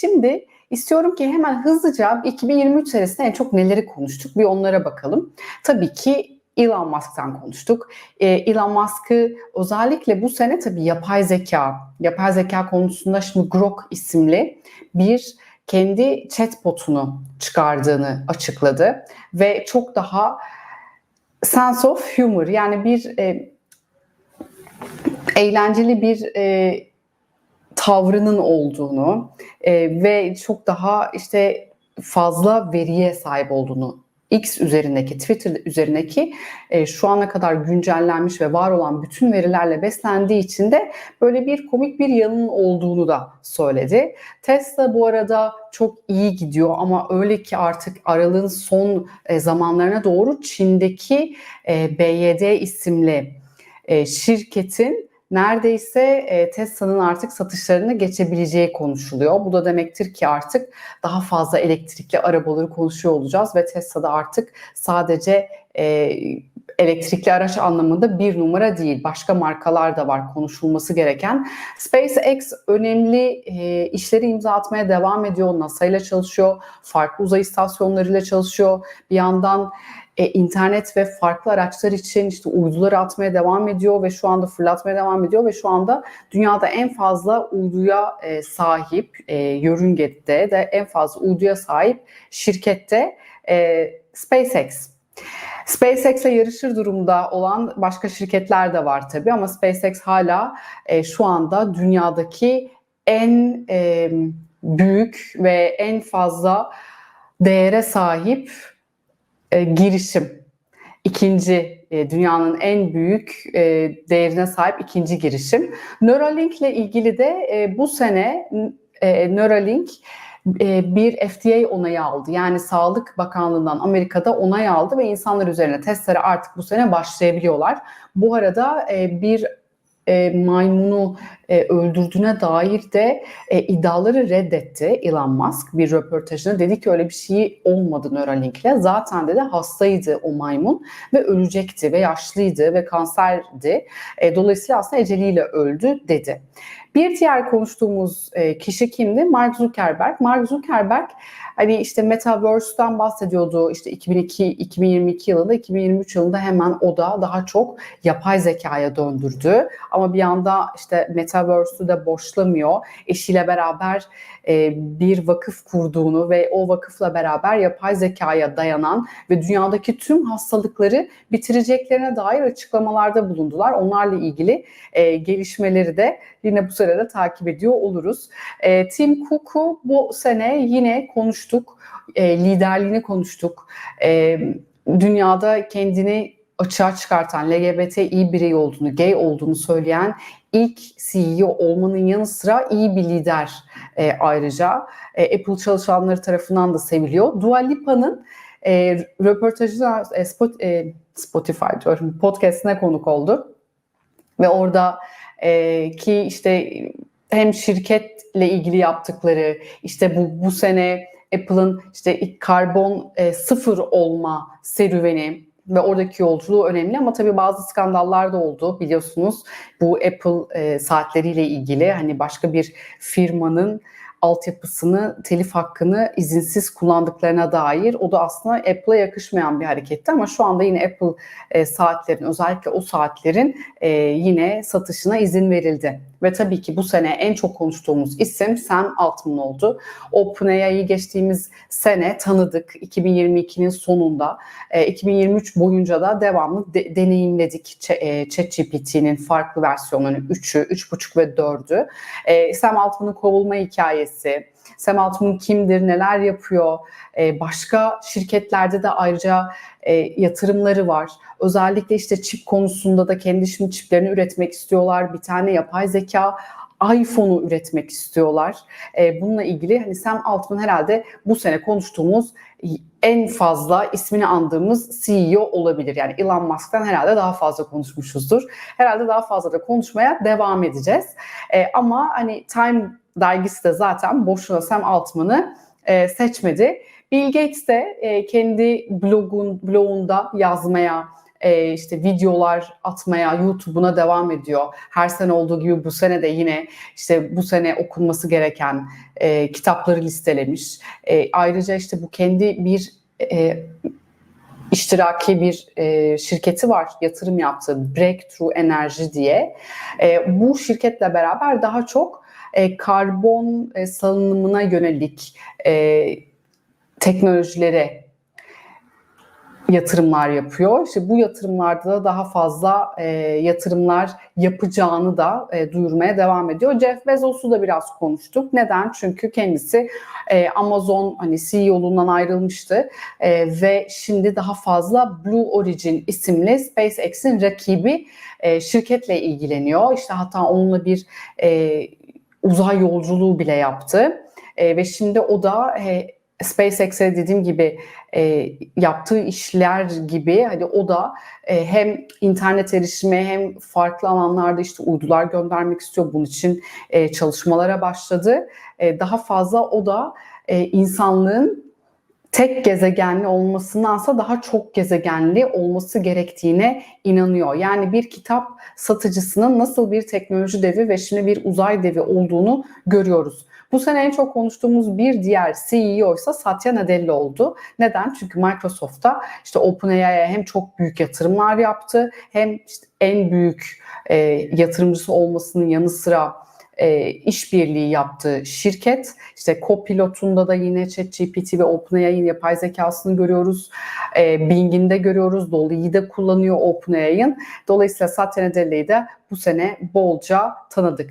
şimdi istiyorum ki hemen hızlıca 2023 senesinde en çok neleri konuştuk bir onlara bakalım. Tabii ki Elon Musk'tan konuştuk. Ee, Elon Musk'ı özellikle bu sene tabii yapay zeka, yapay zeka konusunda şimdi Grok isimli bir kendi chatbotunu çıkardığını açıkladı ve çok daha sense of humor yani bir e, eğlenceli bir e, tavrının olduğunu e, ve çok daha işte fazla veriye sahip olduğunu X üzerindeki, Twitter üzerindeki e, şu ana kadar güncellenmiş ve var olan bütün verilerle beslendiği için de böyle bir komik bir yanının olduğunu da söyledi. Tesla bu arada çok iyi gidiyor ama öyle ki artık aralığın son e, zamanlarına doğru Çin'deki e, BYD isimli e, şirketin neredeyse Tesla'nın artık satışlarını geçebileceği konuşuluyor. Bu da demektir ki artık daha fazla elektrikli arabaları konuşuyor olacağız ve Tesla'da artık sadece elektrikli araç anlamında bir numara değil. Başka markalar da var konuşulması gereken. SpaceX önemli e, işleri imza atmaya devam ediyor. NASA ile çalışıyor. Farklı uzay istasyonlarıyla çalışıyor. Bir yandan e, internet ve farklı araçlar için işte uyduları atmaya devam ediyor ve şu anda fırlatmaya devam ediyor ve şu anda dünyada en fazla uyduya e, sahip e, yörüngede de en fazla uyduya sahip şirkette e, SpaceX. SpaceX'le yarışır durumda olan başka şirketler de var tabii ama SpaceX hala e, şu anda dünyadaki en e, büyük ve en fazla değere sahip e, girişim. İkinci e, dünyanın en büyük e, değerine sahip ikinci girişim. Neuralink ile ilgili de e, bu sene e, Neuralink e, bir FDA onayı aldı. Yani Sağlık Bakanlığı'ndan Amerika'da onay aldı ve insanlar üzerine testlere artık bu sene başlayabiliyorlar. Bu arada e, bir e, maymunu e, öldürdüğüne dair de e, iddiaları reddetti Elon Musk bir röportajında. Dedi ki öyle bir şey olmadı Neuralink'le. Zaten dedi hastaydı o maymun ve ölecekti ve yaşlıydı ve kanserdi. E, dolayısıyla aslında eceliyle öldü dedi. Bir diğer konuştuğumuz e, kişi kimdi? Mark Zuckerberg. Mark Zuckerberg hani işte Metaverse'den bahsediyordu işte 2002 2022 yılında 2023 yılında hemen o da daha çok yapay zekaya döndürdü. Ama bir yanda işte Metaverse'ü de boşlamıyor. Eşiyle beraber e, bir vakıf kurduğunu ve o vakıfla beraber yapay zekaya dayanan ve dünyadaki tüm hastalıkları bitireceklerine dair açıklamalarda bulundular. Onlarla ilgili e, gelişmeleri de yine bu sırada takip ediyor oluruz. E, Tim Cook'u bu sene yine konuştuk, liderliğini konuştuk. dünyada kendini açığa çıkartan, LGBTİ birey olduğunu, gay olduğunu söyleyen ilk CEO olmanın yanı sıra iyi bir lider e, ayrıca. E, Apple çalışanları tarafından da seviliyor. Dua Lipa'nın e, röportajına e, e, Spotify diyorum, podcastine konuk oldu. Ve orada e, ki işte hem şirketle ilgili yaptıkları, işte bu bu sene Apple'ın işte karbon e, sıfır olma serüveni, ve oradaki yolculuğu önemli ama tabii bazı skandallar da oldu biliyorsunuz. Bu Apple e, saatleriyle ilgili hani başka bir firmanın altyapısını, telif hakkını izinsiz kullandıklarına dair o da aslında Apple'a yakışmayan bir hareketti ama şu anda yine Apple e, saatlerin özellikle o saatlerin e, yine satışına izin verildi. Ve tabii ki bu sene en çok konuştuğumuz isim Sam Altman oldu. OpenAI'yi geçtiğimiz sene tanıdık 2022'nin sonunda. E, 2023 boyunca da devamlı de, deneyimledik e, ChatGPT'nin farklı versiyonlarını 3'ü, 3.5 ve 4'ü. E, Sam Altman'ın kovulma hikayesi, Sam Altman kimdir, neler yapıyor, e, başka şirketlerde de ayrıca e, yatırımları var. Özellikle işte çip konusunda da kendi şimdi çiplerini üretmek istiyorlar. Bir tane yapay zeka iPhone'u üretmek istiyorlar. E, bununla ilgili hani Sam Altman herhalde bu sene konuştuğumuz en fazla ismini andığımız CEO olabilir. Yani Elon Musk'tan herhalde daha fazla konuşmuşuzdur. Herhalde daha fazla da konuşmaya devam edeceğiz. E, ama hani Time dergisi de zaten boşuna Sam Altman'ı e, seçmedi. Bill Gates de e, kendi blogun, blogunda yazmaya e, işte videolar atmaya, YouTube'una devam ediyor. Her sene olduğu gibi bu sene de yine işte bu sene okunması gereken e, kitapları listelemiş. E, ayrıca işte bu kendi bir e, iştiraki bir e, şirketi var yatırım yaptığı Breakthrough Enerji diye. E, bu şirketle beraber daha çok e, karbon e, salınımına yönelik e, teknolojilere yatırımlar yapıyor. İşte bu yatırımlarda da daha fazla e, yatırımlar yapacağını da e, duyurmaya devam ediyor. Jeff Bezos'u da biraz konuştuk. Neden? Çünkü kendisi e, Amazon hani CEO'luğundan ayrılmıştı e, ve şimdi daha fazla Blue Origin isimli SpaceX'in rakibi e, şirketle ilgileniyor. İşte hatta onunla bir e, uzay yolculuğu bile yaptı. E, ve şimdi o da e, SpaceX'e dediğim gibi e, yaptığı işler gibi hani o da e, hem internet erişimi hem farklı alanlarda işte uydular göndermek istiyor. Bunun için e, çalışmalara başladı. E, daha fazla o da e, insanlığın tek gezegenli olmasındansa daha çok gezegenli olması gerektiğine inanıyor. Yani bir kitap satıcısının nasıl bir teknoloji devi ve şimdi bir uzay devi olduğunu görüyoruz. Bu sene en çok konuştuğumuz bir diğer CEO ise Satya Nadella oldu. Neden? Çünkü Microsoft'ta işte OpenAI'ye hem çok büyük yatırımlar yaptı hem işte en büyük e, yatırımcısı olmasının yanı sıra e, işbirliği yaptığı şirket. İşte Copilot'unda da yine ChatGPT ve OpenAI'nin yapay zekasını görüyoruz. E, Bing'in de görüyoruz. Dolly'yi de kullanıyor OpenAI'nin. Dolayısıyla Satya Nadella'yı da bu sene bolca tanıdık.